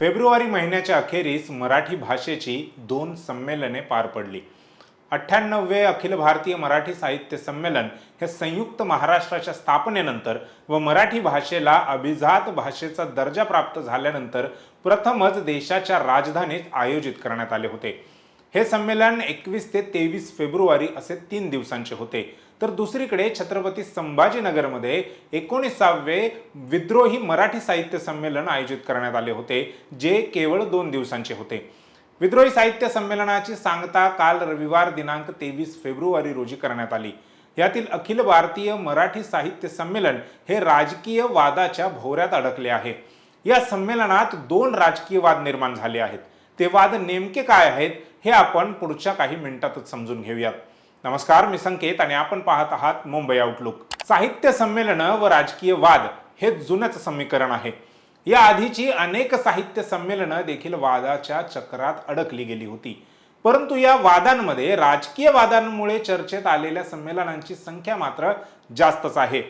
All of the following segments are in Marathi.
फेब्रुवारी महिन्याच्या अखेरीस मराठी भाषेची दोन संमेलने पार पडली. अठ्ठ्याण्णववे अखिल भारतीय मराठी साहित्य संमेलन हे संयुक्त महाराष्ट्राच्या स्थापनेनंतर व मराठी भाषेला अभिजात भाषेचा दर्जा प्राप्त झाल्यानंतर प्रथमच देशाच्या राजधानीत आयोजित करण्यात आले होते. हे संमेलन एकवीस ते तेवीस फेब्रुवारी असे तीन दिवसांचे होते. तर दुसरीकडे छत्रपती संभाजीनगरमध्ये एकोणीसावे विद्रोही मराठी साहित्य संमेलन आयोजित करण्यात आले होते जे केवळ दोन दिवसांचे होते. विद्रोही साहित्य संमेलनाची सांगता काल रविवार दिनांक तेवीस फेब्रुवारी रोजी करण्यात आली. यातील अखिल भारतीय मराठी साहित्य संमेलन हे राजकीय वादाच्या भोवऱ्यात अडकले आहे. या संमेलनात दोन राजकीय वाद निर्माण झाले आहेत. ते वाद नेमके काय आहेत? हे आपण पुढच्या काही मिनिटातच समजून घेऊयात. नमस्कार मी संकेत आणि आपण पाहत आहात मुंबई आउटलुक साहित्य संमेलनं व राजकीय वाद हे जुनच समीकरण आहे. या आधीची अनेक साहित्य संमेलनं देखील वादाच्या चक्रात अडकली गेली होती. परंतु या वादांमध्ये राजकीय वादांमुळे चर्चेत आलेल्या संमेलनांची संख्या मात्र जास्तच आहे.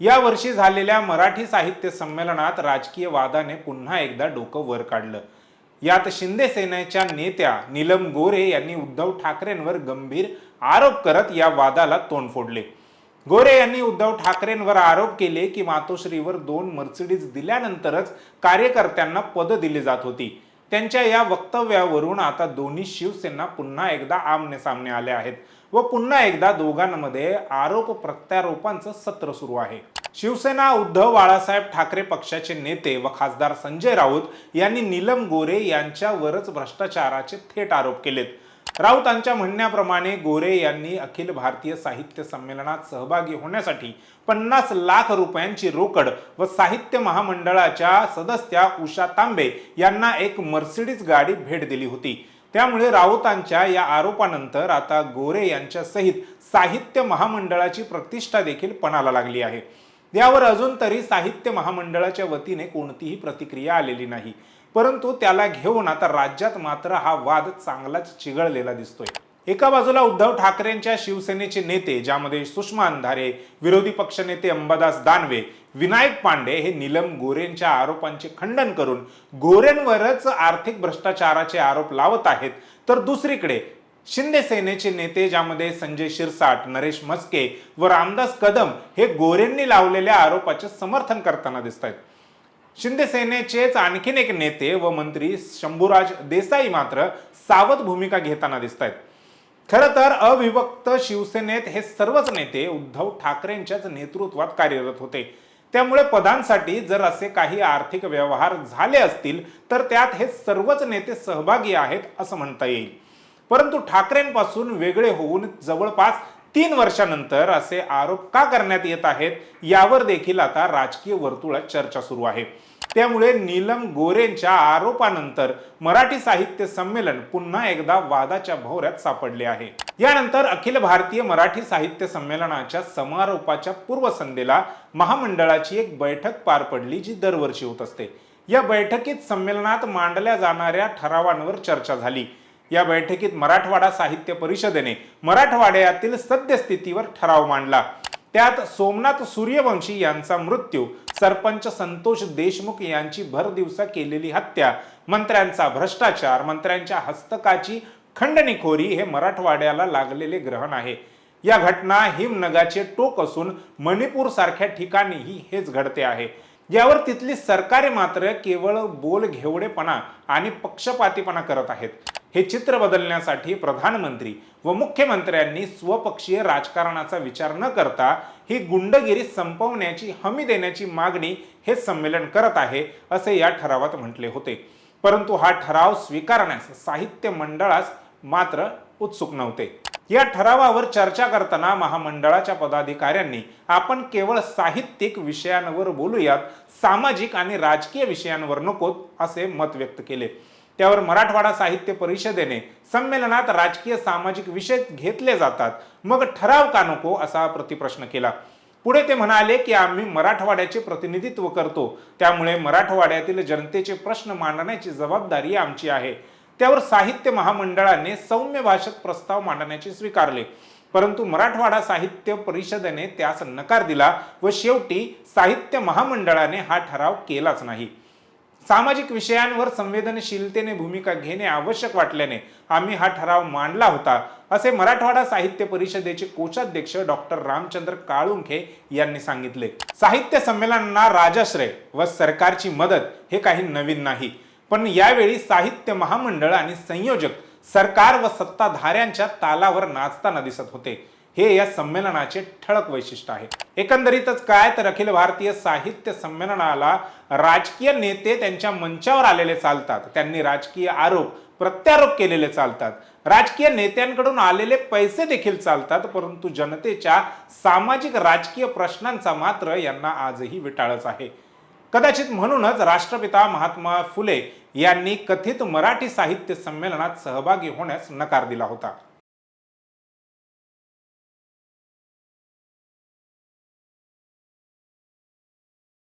या वर्षी झालेल्या मराठी साहित्य संमेलनात राजकीय वादाने पुन्हा एकदा डोकं वर काढलं. यात शिंदे सेनेच्या नेत्या नीलम गोरे यांनी उद्धव ठाकरेंवर गंभीर आरोप करत या वादाला तोंड फोडले. गोरे यांनी उद्धव ठाकरेंवर आरोप केले की मातोश्रीवर दोन मर्सिडीज दिल्यानंतरच कार्यकर्त्यांना पद दिली जात होती. त्यांच्या या वक्तव्यावरून आता दोन्ही शिवसेना पुन्हा एकदा आमने सामने आले आहेत व पुन्हा एकदा दोघांमध्ये आरोप प्रत्यारोपांचं सत्र सुरू आहे. शिवसेना उद्धव बाळासाहेब ठाकरे पक्षाचे नेते व खासदार संजय राऊत यांनी नीलम गोरे यांच्यावरच भ्रष्टाचाराचे थेट आरोप केलेत. राऊतांच्या म्हणण्याप्रमाणे गोरे यांनी अखिल भारतीय साहित्य संमेलनात सहभागी होण्यासाठी पन्नास लाख रुपयांची रोकड व साहित्य महामंडळाच्या सदस्या उषा तांबे यांना एक मर्सिडीज गाडी भेट दिली होती. त्यामुळे राऊतांच्या या आरोपानंतर आता गोरे यांच्यासहित साहित्य महामंडळाची प्रतिष्ठा देखील पणाला लागली आहे. यावर अजून तरी साहित्य महामंडळाच्या वतीने कोणतीही प्रतिक्रिया आलेली नाही. परंतु त्याला घेऊन आता राज्यात मात्र हा वाद चांगलाच चिघळलेला दिसतोय. एका बाजूला उद्धव ठाकरेंच्या शिवसेनेचे नेते ज्यामध्ये सुषमा अंधारे विरोधी पक्षनेते अंबादास दानवे विनायक पांडे हे नीलम गोरेंच्या आरोपांचे खंडन करून गोरेंवरच आर्थिक भ्रष्टाचाराचे आरोप लावत आहेत तर दुसरीकडे शिंदे सेनेचे नेते ज्यामध्ये संजय शिरसाट नरेश मस्के व रामदास कदम हे गोरेंनी लावलेल्या आरोपाचे समर्थन करताना दिसत आहेत शिंदे सेनेचेच आणखीन एक नेते व मंत्री शंभूराज देसाई मात्र सावध भूमिका घेताना दिसत आहेत खरं तर अविभक्त शिवसेनेत हे सर्वच नेते उद्धव ठाकरेंच्याच नेतृत्वात कार्यरत होते. त्यामुळे पदांसाठी जर असे काही आर्थिक व्यवहार झाले असतील तर त्यात हे सर्वच नेते सहभागी आहेत असं म्हणता येईल. परंतु ठाकरेंपासून वेगळे होऊन जवळपास तीन वर्षानंतर असे आरोप का करण्यात येत आहेत यावर देखील आता राजकीय वर्तुळात चर्चा सुरू आहे. त्यामुळे नीलम गोरेंच्या आरोपानंतर मराठी साहित्य संमेलन पुन्हा एकदा वादाच्या भोवऱ्यात सापडले आहे. यानंतर अखिल भारतीय मराठी साहित्य संमेलनाच्या समारोपाच्या पूर्वसंध्येला महामंडळाची एक बैठक पार पडली जी दरवर्षी होत असते. या बैठकीत संमेलनात मांडल्या जाणाऱ्या ठरावांवर चर्चा झाली. या बैठकीत मराठवाडा साहित्य परिषदेने मराठवाड्यातील सद्यस्थितीवर ठराव मांडला. त्यात सोमनाथ सूर्यवंशी यांचा मृत्यू सरपंच संतोष देशमुख यांची भरदिवसा केलेली हत्या मंत्र्यांचा भ्रष्टाचार मंत्र्यांच्या हस्तकाची खंडणीखोरी हे मराठवाड्याला लागलेले ग्रहण आहे. या घटना हिमनगाचे टोक असून मणिपूर सारख्या ठिकाणीही हेच घडते आहे. यावर तिथली सरकारे मात्र केवळ बोल घेवडेपणा आणि पक्षपातीपणा करत आहेत. हे चित्र बदलण्यासाठी प्रधानमंत्री व मुख्यमंत्र्यांनी स्वपक्षीय राजकारणाचा विचार न करता ही गुंडगिरी संपवण्याची हमी देण्याची मागणी हे संमेलन करत आहे असे या ठरावात म्हटले होते. परंतु हा ठराव स्वीकारण्यास साहित्य मंडळास मात्र उत्सुक नव्हते. या ठरावावर चर्चा करताना महामंडळाच्या पदाधिकाऱ्यांनी आपण केवळ साहित्यिक विषयांवर बोलूयात सामाजिक आणि राजकीय विषयांवर नकोत असे मत व्यक्त केले. त्यावर मराठवाडा साहित्य परिषदेने संमेलनात राजकीय सामाजिक विषय घेतले जातात. मग ठराव का नको असा प्रतिप्रश्न केला. पुढे ते म्हणाले की आम्ही मराठवाड्याचे प्रतिनिधित्व करतो. त्यामुळे मराठवाड्यातील जनतेचे प्रश्न मांडण्याची जबाबदारी आमची आहे. त्यावर साहित्य महामंडळाने सौम्य भाषेत प्रस्ताव मांडण्याचे स्वीकारले. परंतु मराठवाडा साहित्य परिषदेने त्यास नकार दिला व शेवटी साहित्य महामंडळाने हा ठराव केलाच नाही. सामाजिक विषयांवर संवेदनशीलतेने भूमिका घेणे आवश्यक वाटल्याने आम्ही हा ठराव मांडला होता असे मराठवाडा साहित्य परिषदेचे कोषाध्यक्ष डॉक्टर रामचंद्र काळुंखे यांनी सांगितले. साहित्य संमेलनांना राजाश्रय व सरकारची मदत हे काही नवीन नाही पण यावेळी साहित्य महामंडळ आणि संयोजक सरकार व सत्ताधाऱ्यांच्या तालावर नाचताना दिसत होते. हे या संमेलनाचे ठळक वैशिष्ट्य आहे. एकंदरीतच काय तर अखिल भारतीय साहित्य संमेलनाला राजकीय नेते त्यांच्या मंचावर आलेले चालतात. त्यांनी राजकीय आरोप प्रत्यारोप केलेले चालतात. राजकीय नेत्यांकडून आलेले पैसे देखील चालतात परंतु जनतेच्या सामाजिक राजकीय प्रश्नांचा मात्र यांना आजही विटाळच आहे. कदाचित म्हणूनच राष्ट्रपिता महात्मा फुले यांनी कथित मराठी साहित्य संमेलनात सहभागी होण्यास नकार दिला होता.